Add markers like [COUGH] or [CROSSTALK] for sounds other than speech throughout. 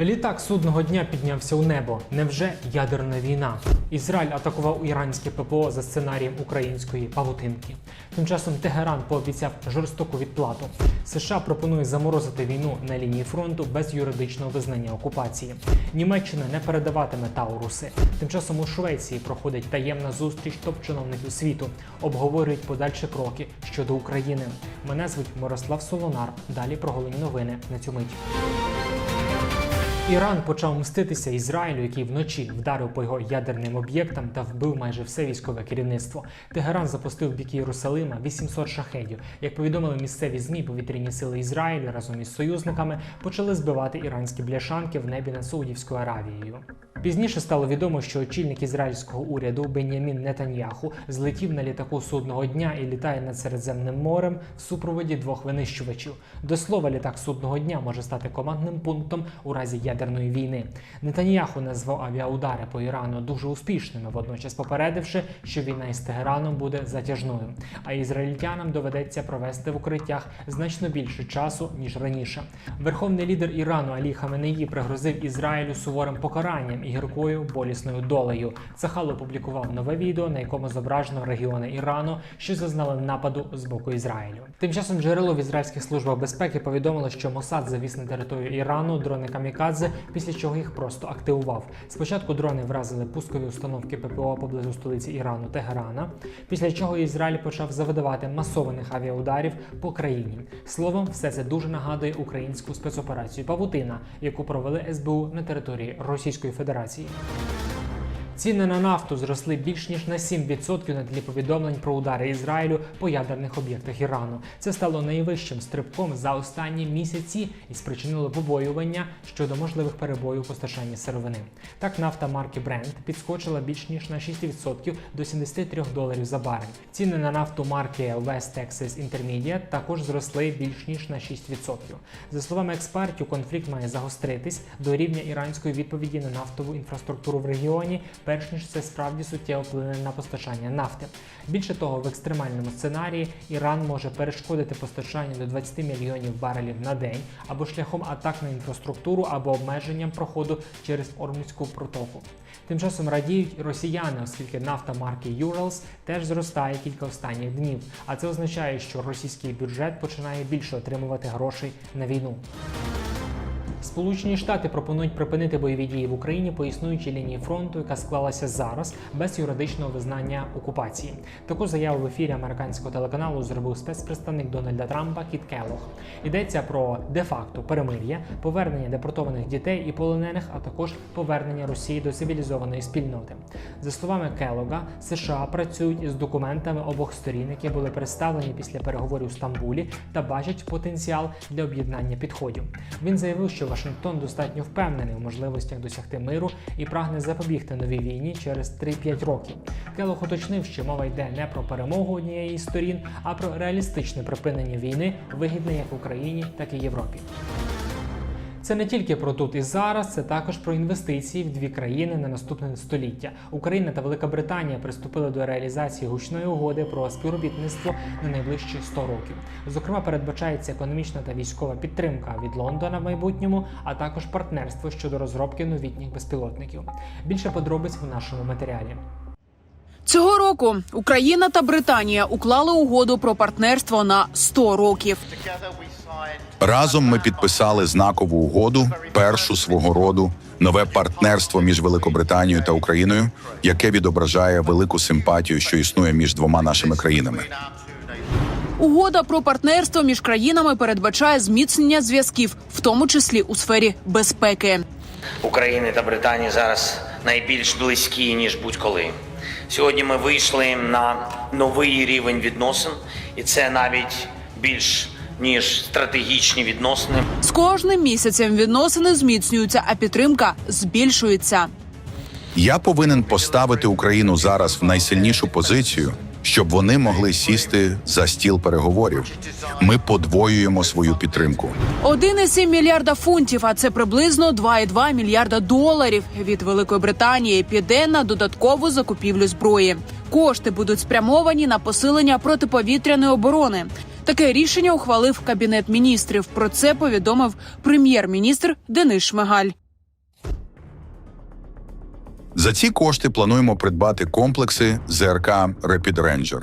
Літак судного дня піднявся у небо. Невже ядерна війна? Ізраїль атакував іранське ППО за сценарієм української павутинки. Тим часом Тегеран пообіцяв жорстоку відплату. США пропонує заморозити війну на лінії фронту без юридичного визнання окупації. Німеччина не передаватиме Тауруси. Тим часом у Швеції проходить таємна зустріч топ-чиновників світу. Обговорюють подальші кроки щодо України. Мене звуть Мирослав Солонар. Далі про головні новини на цю мить. Іран почав мститися Ізраїлю, який вночі вдарив по його ядерним об'єктам та вбив майже все військове керівництво. Тегеран запустив бік Єрусалима 800 шахедів. Як повідомили місцеві змі, повітряні сили Ізраїлю разом із союзниками почали збивати іранські бляшанки в небі над Саудівською Аравією. Пізніше стало відомо, що очільник ізраїльського уряду Бенямін Нетаньяху злетів на літаку судного дня і літає над Середземним морем в супроводі двох винищувачів. До слова, літак судного дня може стати командним пунктом у разі ядерної війни. Нетаньяху назвав авіаудари по Ірану дуже успішними, водночас попередивши, що війна із Тегераном буде затяжною. А ізраїльтянам доведеться провести в укриттях значно більше часу ніж раніше. Верховний лідер Ірану Алі Хаменеї пригрозив Ізраїлю суворим покаранням гіркою болісною долею. Цахал опублікував нове відео, на якому зображено регіони Ірану, що зазнали нападу з боку Ізраїлю. Тим часом джерело в ізраїльських службах безпеки повідомило, що Мосад завіз на територію Ірану дрони камікадзе, після чого їх просто активував. Спочатку дрони вразили пускові установки ППО поблизу столиці Ірану Тегерана, після чого Ізраїль почав завдавати масованих авіаударів по країні. Словом, все це дуже нагадує українську спецоперацію Павутина, яку провели СБУ на території Російської Федерації. operacji. Ціни на нафту зросли більш ніж на 7% на тлі повідомлень про удари Ізраїлю по ядерних об'єктах Ірану. Це стало найвищим стрибком за останні місяці і спричинило побоювання щодо можливих перебоїв у постачанні сировини. Так, нафта марки Brent підскочила більш ніж на 6% до 73 доларів за барель. Ціни на нафту марки West Texas Intermediate також зросли більш ніж на 6%. За словами експертів, конфлікт має загостритись до рівня іранської відповіді на нафтову інфраструктуру в регіоні, перш ніж це справді суттєво вплине на постачання нафти. Більше того, в екстремальному сценарії Іран може перешкодити постачання до 20 мільйонів барелів на день або шляхом атак на інфраструктуру, або обмеженням проходу через Ормузьку протоку. Тим часом радіють росіяни, оскільки нафта марки Urals теж зростає кілька останніх днів. А це означає, що російський бюджет починає більше отримувати грошей на війну. Сполучені Штати пропонують припинити бойові дії в Україні по існуючій лінії фронту, яка склалася зараз без юридичного визнання окупації. Таку заяву в ефірі американського телеканалу зробив спецпредставник Дональда Трампа Кіт Келлог. Йдеться про де-факто перемир'я, повернення депортованих дітей і полонених, а також повернення Росії до цивілізованої спільноти. За словами Келлога, США працюють із документами обох сторін, які були представлені після переговорів у Стамбулі, та бачать потенціал для об'єднання підходів. Він заявив, що Вашингтон достатньо впевнений у можливостях досягти миру і прагне запобігти новій війні через 3-5 років. Келох уточнив, що мова йде не про перемогу однієї з сторін, а про реалістичне припинення війни, вигідне як Україні, так і Європі. Це не тільки про тут і зараз, це також про інвестиції в дві країни на наступне століття. Україна та Велика Британія приступили до реалізації гучної угоди про співробітництво на найближчі 100 років. Зокрема, передбачається економічна та військова підтримка від Лондона в майбутньому, а також партнерство щодо розробки новітніх безпілотників. Більше подробиць в нашому матеріалі. Цього року Україна та Британія уклали угоду про партнерство на 100 років. Разом ми підписали знакову угоду, першу свого роду, нове партнерство між Великобританією та Україною, яке відображає велику симпатію, що існує між двома нашими країнами. Угода про партнерство між країнами передбачає зміцнення зв'язків, в тому числі у сфері безпеки. України та Британії зараз найбільш близькі ніж будь-коли. Сьогодні ми вийшли на новий рівень відносин, і це навіть більш ніж стратегічні відносини. З кожним місяцем відносини зміцнюються, а підтримка збільшується. Я повинен поставити Україну зараз в найсильнішу позицію, щоб вони могли сісти за стіл переговорів. Ми подвоюємо свою підтримку. 1,7 мільярда фунтів, а це приблизно 2,2 мільярда доларів від Великої Британії піде на додаткову закупівлю зброї. Кошти будуть спрямовані на посилення протиповітряної оборони. Таке рішення ухвалив кабінет міністрів. Про це повідомив прем'єр-міністр Денис Шмигаль. За ці кошти плануємо придбати комплекси ЗРК Rapid Ranger,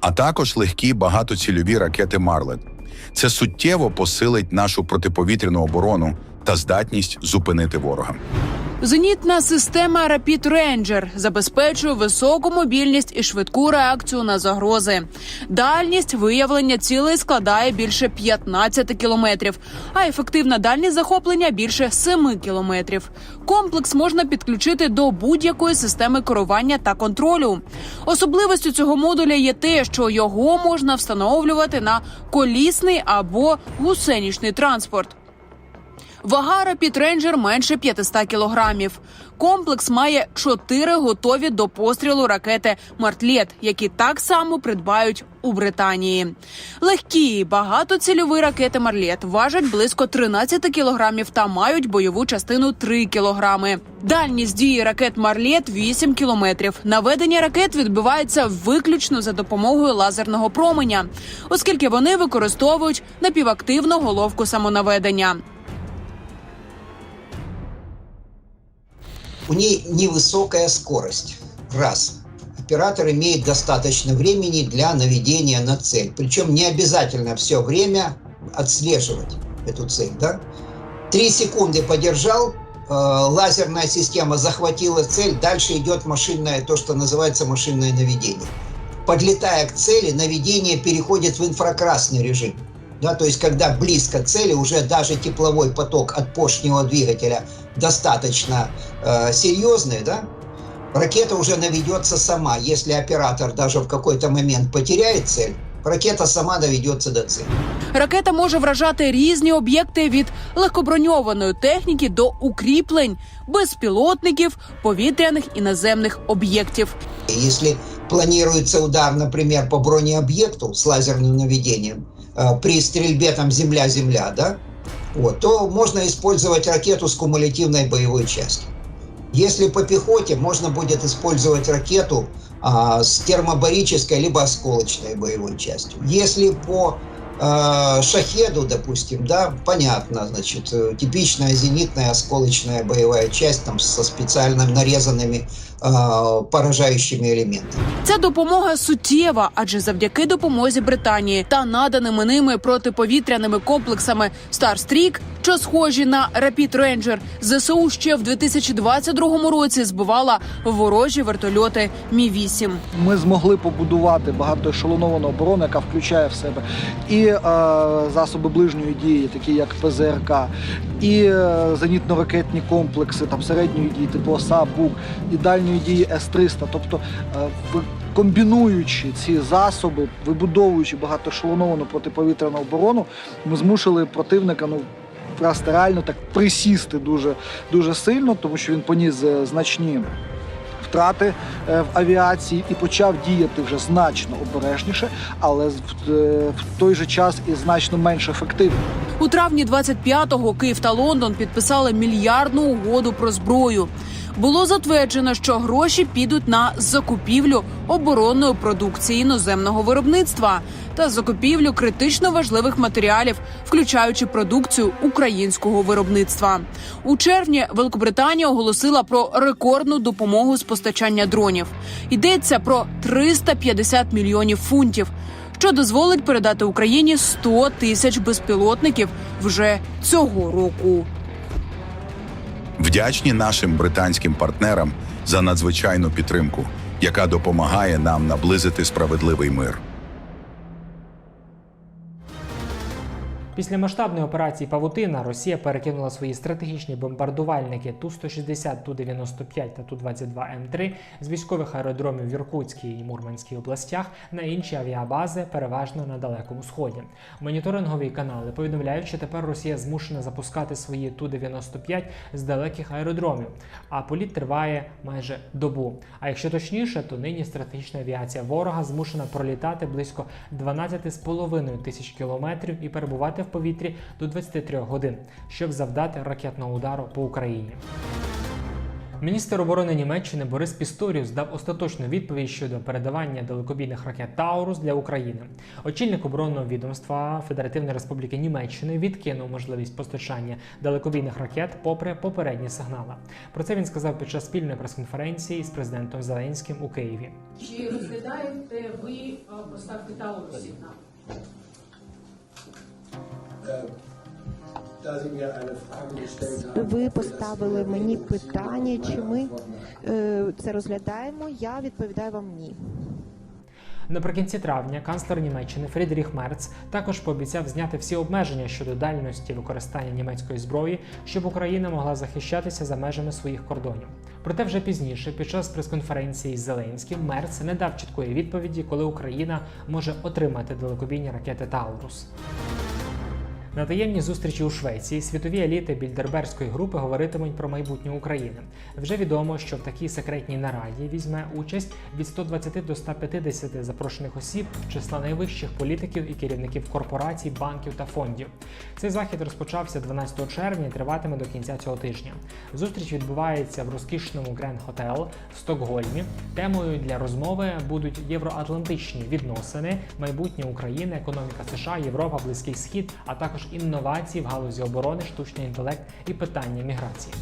а також легкі багатоцільові ракети Марлет. Це суттєво посилить нашу протиповітряну оборону та здатність зупинити ворога. Зенітна система Rapid Ranger забезпечує високу мобільність і швидку реакцію на загрози. Дальність виявлення цілей складає більше 15 кілометрів, а ефективна дальність захоплення більше 7 кілометрів. Комплекс можна підключити до будь-якої системи керування та контролю. Особливістю цього модуля є те, що його можна встановлювати на колісний або гусенічний транспорт. Вага Ranger менше 500 кілограмів. Комплекс має чотири готові до пострілу ракети Мартлет, які так само придбають у Британії. Легкі багатоцільові ракети Марлет важать близько 13 кілограмів та мають бойову частину 3 кілограми. Дальність дії ракет Марлет 8 кілометрів. Наведення ракет відбувається виключно за допомогою лазерного променя, оскільки вони використовують напівактивну головку самонаведення. У ней невысокая скорость. Раз. Оператор имеет достаточно времени для наведения на цель. Причем не обязательно все время отслеживать эту цель. Да? Три секунды подержал, э, лазерная система захватила цель, дальше идет машинное, то, что называется машинное наведение. Подлетая к цели, наведение переходит в инфракрасный режим. Да, то есть, когда близко к цели, уже даже тепловой поток от поршневого двигателя достаточно э, серьезный, да, ракета уже наведется сама. Если оператор даже в какой-то момент потеряет цель, ракета сама наведется до цели. Ракета може вражати різні об'єкти від легкоброньованої техніки до укріплень, безпілотників, повітряних і наземних об'єктів. И Если планируется удар, например, по бронеобъекту с лазерным наведением, э, при стрельбе там земля-земля, да, вот, то можно использовать ракету с кумулятивной боевой частью. Если по пехоте, можно будет использовать ракету а, с термобарической либо осколочной боевой частью. Если по э, шахеду, допустим, да, понятно, значит, э, типичная зенитная осколочная боевая часть там со специально нарезанными э, поражающими элементами. Ця допомога суттєва, адже завдяки допомозі Британії та наданими ними протиповітряними комплексами Starstreak, що схожі на Rapid Ranger, ЗСУ ще в 2022 році збивала ворожі вертольоти Мі 8 ми змогли побудувати багатоешелоновану оборону, яка включає в себе і е, засоби ближньої дії, такі як ПЗРК, і е, зенітно-ракетні комплекси там середньої дії, типу ОСА, БУК, і дальньої дії С-300. Тобто, е, комбінуючи ці засоби, вибудовуючи багатоешелоновану протиповітряну оборону, ми змусили противника ну. Просто реально так присісти дуже дуже сильно, тому що він поніс е, значні втрати е, в авіації і почав діяти вже значно обережніше, але е, в той же час і значно менш ефективно. У травні 25-го Київ та Лондон підписали мільярдну угоду про зброю. Було затверджено, що гроші підуть на закупівлю оборонної продукції іноземного виробництва та закупівлю критично важливих матеріалів, включаючи продукцію українського виробництва. У червні Великобританія оголосила про рекордну допомогу з постачання дронів. Йдеться про 350 мільйонів фунтів що дозволить передати Україні 100 тисяч безпілотників вже цього року. Вдячні нашим британським партнерам за надзвичайну підтримку, яка допомагає нам наблизити справедливий мир. Після масштабної операції Павутина Росія перекинула свої стратегічні бомбардувальники Ту-160, Ту-95 та Ту-22М3 з військових аеродромів в Іркутській і Мурманській областях на інші авіабази, переважно на Далекому Сході. Моніторингові канали повідомляють, що тепер Росія змушена запускати свої Ту-95 з далеких аеродромів, а політ триває майже добу. А якщо точніше, то нині стратегічна авіація ворога змушена пролітати близько 12,5 тисяч кілометрів і перебувати в повітрі до 23 годин, щоб завдати ракетного удару по Україні. Міністр оборони Німеччини Борис Пісторіус дав остаточну відповідь щодо передавання далекобійних ракет Таурус для України. Очільник оборонного відомства Федеративної Республіки Німеччини відкинув можливість постачання далекобійних ракет попри попередні сигнали. Про це він сказав під час спільної прес-конференції з президентом Зеленським у Києві. Чи розглядаєте ви е, поставки Таурусів нам? Ви поставили мені питання, чи ми е, це розглядаємо. Я відповідаю вам ні. Наприкінці травня канцлер Німеччини Фрідріх Мерц також пообіцяв зняти всі обмеження щодо дальності використання німецької зброї, щоб Україна могла захищатися за межами своїх кордонів. Проте вже пізніше, під час прес-конференції з Зеленським, Мерц не дав чіткої відповіді, коли Україна може отримати далекобійні ракети Таурус. На таємній зустрічі у Швеції світові еліти Більдерберської групи говоритимуть про майбутнє України. Вже відомо, що в такій секретній нараді візьме участь від 120 до 150 запрошених осіб, числа найвищих політиків і керівників корпорацій, банків та фондів. Цей захід розпочався 12 червня і триватиме до кінця цього тижня. Зустріч відбувається в розкішному Гренд Хотел в Стокгольмі. Темою для розмови будуть євроатлантичні відносини, майбутнє України, економіка США, Європа, Близький Схід, а також інновації в галузі оборони, штучний інтелект і питання міграції.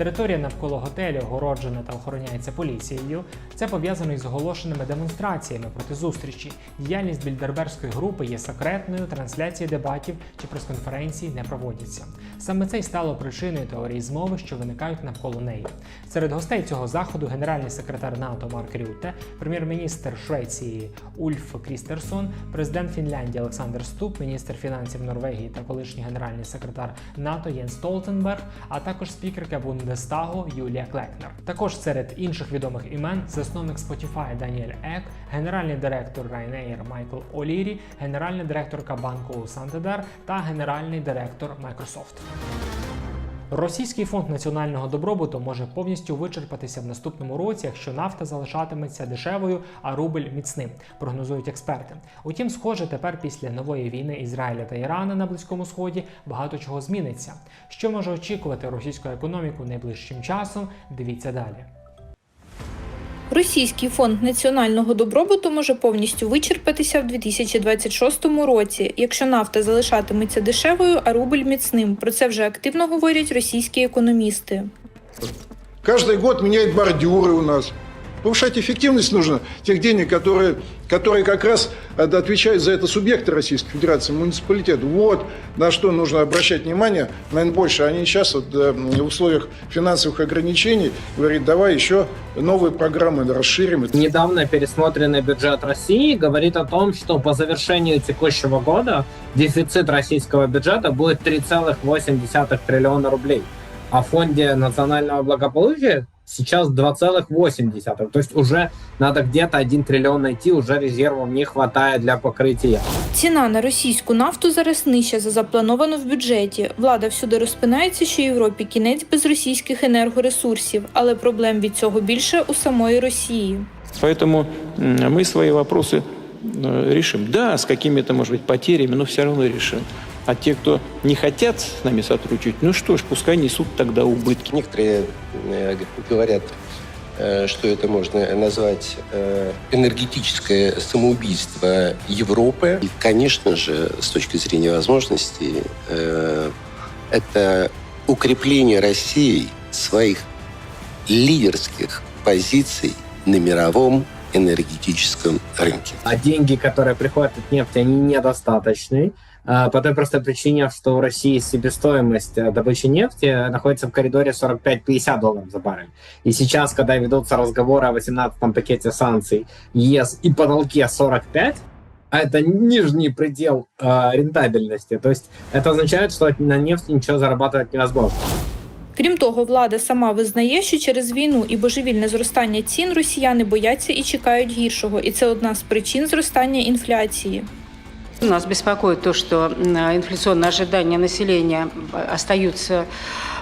Територія навколо готелю огороджена та охороняється поліцією. Це пов'язано із оголошеними демонстраціями проти зустрічі. Діяльність Більдерберської групи є секретною, трансляції дебатів чи прес-конференцій не проводяться. Саме це й стало причиною теорії змови, що виникають навколо неї. Серед гостей цього заходу генеральний секретар НАТО Марк Рютте, прем'єр-міністр Швеції Ульф Крістерсон, президент Фінляндії Олександр Ступ, міністр фінансів Норвегії та колишній генеральний секретар НАТО Єн Столтенберг, а також спікерка Бундестагу Юлія Клекнер. Також серед інших відомих імен засновник Spotify Даніель Ек, генеральний директор Ryanair Майкл Олірі, генеральна директорка банку Сантедер та генеральний директор Microsoft. Російський фонд національного добробуту може повністю вичерпатися в наступному році, якщо нафта залишатиметься дешевою, а рубль міцним, прогнозують експерти. Утім, схоже, тепер після нової війни Ізраїля та Ірана на Близькому Сході багато чого зміниться. Що може очікувати російську економіку найближчим часом? Дивіться далі. Російський фонд національного добробуту може повністю вичерпатися в 2026 році, якщо нафта залишатиметься дешевою, а рубль міцним. Про це вже активно говорять російські економісти. Кожен год міняють бордюри у нас. Повышать эффективность нужно тех денег, которые, которые как раз э, отвечают за это субъекты Российской Федерации, муниципалитет. Вот на что нужно обращать внимание, наверное, больше. Они сейчас вот, э, в условиях финансовых ограничений говорят, давай еще новые программы расширим. Недавно пересмотренный бюджет России говорит о том, что по завершению текущего года дефицит российского бюджета будет 3,8 триллиона рублей. В фонде национального благополучия сейчас 2,8. То есть уже надо где-то 1 триллион найти, уже резервов не хватает для покрытия. Ціна на російську нафту зараз нижча за заплановано в бюджеті. Влада всюди розпинається, що Європі кінець без російських енергоресурсів, але проблем від цього більше у самої Росії. Поэтому м, мы свои вопросы э, решим. Да, с какими-то, может быть, потерями, но все равно решим. А те, кто не хотят с нами сотрудничать, ну что ж, пускай несут тогда убытки. Некоторые э, говорят, э, что это можно назвать э, энергетическое самоубийство Европы. И, конечно же, с точки зрения возможностей, это укрепление России своих лидерских позиций на мировом энергетическом рынке. А деньги, которые приходят от нефти, они недостаточны. а, По той простой причине, что у России себестоимость э, добычи нефти находится в коридоре 45-50 долларов за баррель. И сейчас, когда ведутся разговоры о 18-м пакете санкций ЕС и потолке 45, а это нижний предел э, рентабельности. То есть это означает, что на нефти ничего зарабатывать невозможно. Крім того, влада сама визнає, що через війну і божевільне зростання цін росіяни бояться і чекають гіршого, і це одна з причин зростання інфляції. Нас беспокоит то, что м, инфляционные ожидания населения остаются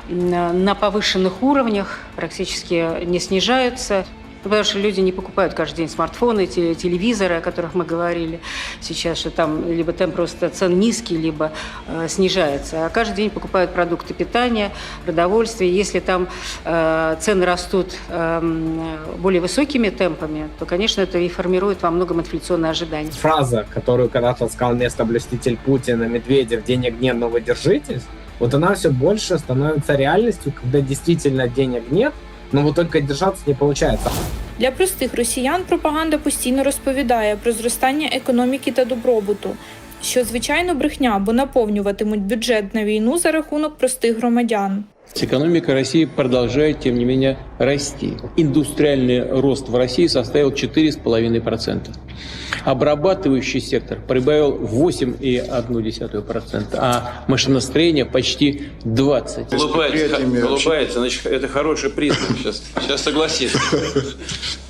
м, на повышенных уровнях, практически не снижаются. Потому что люди не покупают каждый день смартфоны, те- телевизоры, о которых мы говорили сейчас, что там либо темп просто цен низкий, либо э, снижается. А каждый день покупают продукты питания, продовольствие. Если там э, цены растут эм, более высокими темпами, то, конечно, это и формирует во многом инфляционные ожидания. Фраза, которую когда-то сказал место блюститель Путина, Медведев, денег нет, но вы держитесь, вот она все больше становится реальностью, когда действительно денег нет, но вот только держаться не получается. Для простих росіян пропаганда постійно розповідає про зростання економіки та добробуту, що звичайно брехня, бо наповнюватимуть бюджет на війну за рахунок простих громадян. Экономика России продолжает, тем не менее, расти. Индустриальный рост в России составил 4,5%. Обрабатывающий сектор прибавил 8,1%, а машиностроение почти 20%. Предприятиями вообще- улыбается, значит, это хороший признак сейчас. Сейчас согласится. [LAUGHS]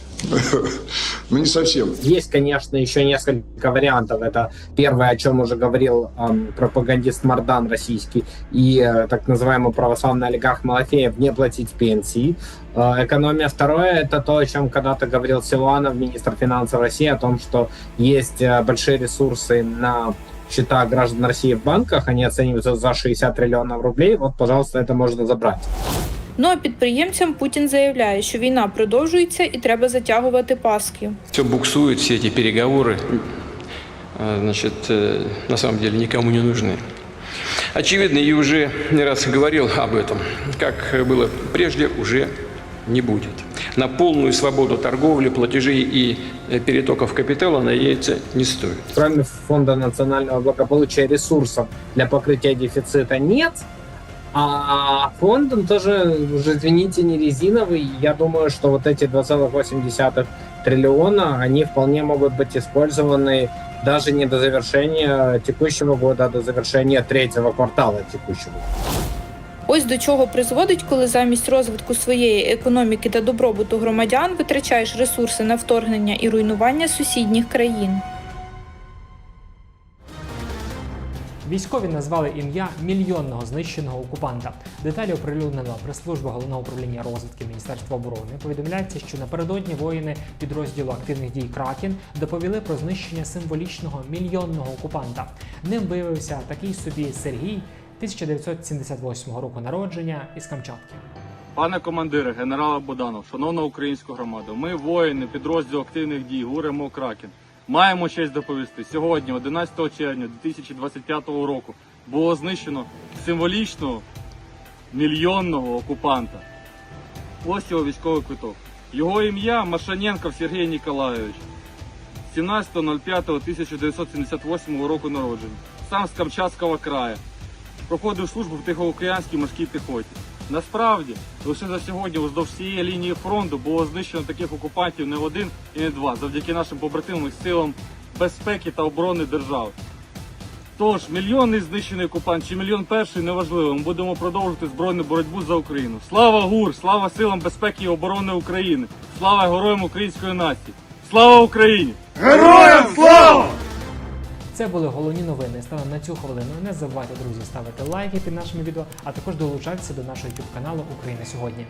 Ну, не совсем. Есть, конечно, еще несколько вариантов. Это первое, о чем уже говорил эм, пропагандист Мардан российский и э, так называемый православный олигарх Малафеев не платить пенсии. Э, экономия. Второе, это то, о чем когда-то говорил Силуанов, министр финансов России, о том, что есть э, большие ресурсы на счета граждан России в банках, они оцениваются за 60 триллионов рублей. Вот, пожалуйста, это можно забрать. Ну а підприємцям Путін заявляє, що війна продовжується і треба затягувати паски. Все буксует, все эти переговоры, а, значит, э, на самом деле никому не нужны. Очевидно, и уже не раз говорил об этом, как было прежде, уже не будет. На полную свободу торговли, платежей и э, перетоков капитала надеяться не стоит. Кроме фонда национального благополучия ресурсов для покрытия дефицита нет, а фонд он тоже, уже извините, не резиновый. Я думаю, что вот эти 2,8 триллиона, они вполне могут быть использованы даже не до завершения текущего года, а до завершения третьего квартала текущего. Ось до чого призводить, коли замість розвитку своєї економіки та добробуту громадян витрачаєш ресурси на вторгнення і руйнування сусідніх країн. Військові назвали ім'я мільйонного знищеного окупанта. Деталі оприлюднила прес-служба головного управління розвідки Міністерства оборони. Повідомляється, що напередодні воїни підрозділу активних дій Кракен доповіли про знищення символічного мільйонного окупанта. Ним виявився такий собі Сергій 1978 року народження із Камчатки. Пане командире, генерала Боданов, шановна українська громада, ми, воїни підрозділу активних дій ГУР МО Кракен, маємо честь доповісти. Сьогодні, 11 червня 2025 року, було знищено символічного мільйонного окупанта. Ось його військовий квиток. Його ім'я Машаненков Сергій Ніколайович. 17.05.1978 року народження. Сам з Камчатського краю. Проходив службу в Тихоокеанській морській піхоті. Насправді, лише за сьогодні вздовж всієї лінії фронту було знищено таких окупантів не один і не два, завдяки нашим побратимам силам безпеки та оборони держави. Тож, мільйонний знищений окупант чи мільйон перший неважливо. Ми будемо продовжувати збройну боротьбу за Україну. Слава ГУР! Слава силам безпеки і оборони України! Слава героям української нації! Слава Україні! Героям слава! Це були головні новини. Станом на цю хвилину. Не забувайте, друзі, ставити лайки під нашими відео, а також долучатися до нашого YouTube каналу Україна сьогодні.